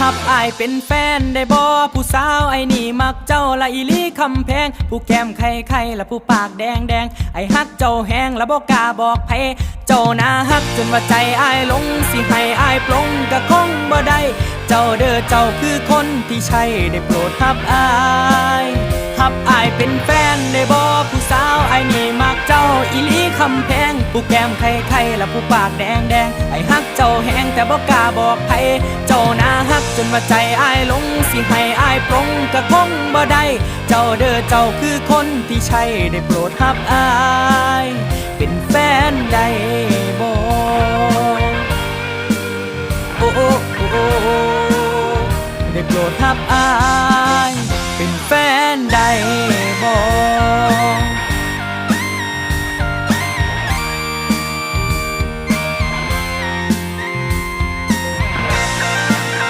หับอายเป็นแฟนได้บ่ผู้สาวไอ้นี่มักเจ้าละอีลีคำแพง ผู้แก้มไข่ไข่ละผู้ปากแดงแดงไอ้ฮักเจ้าแหงละบ่กล้าบอกไผเจ้านาฮักจนว่าใจอายหลงสิให้อายปลงก็คงบ่ได้ เจ้าเด้อเจ้าคือคนที่ใช่ได้โปรดหับอายหับอายเป็นแฟนได้บ่ผู้สาวไอ้นี่มักเจ้าอีลีคำแพง ผู้แก้มไข่ไข่ละผู้ปากแดงแดงไอ้ฮักเจ้าแหงแต่บ่กล้าบอกไผเจ้านา ว่าใจอายลงสิให้อายปรงกะคงบ่ได้เจ้าเด้อเจ้าคือคนที่ใช่ได้โปรดฮับอาย เป็นแฟนได้บ่โอ้โอ้ได้โปรดฮับอาย เป็นแฟนได้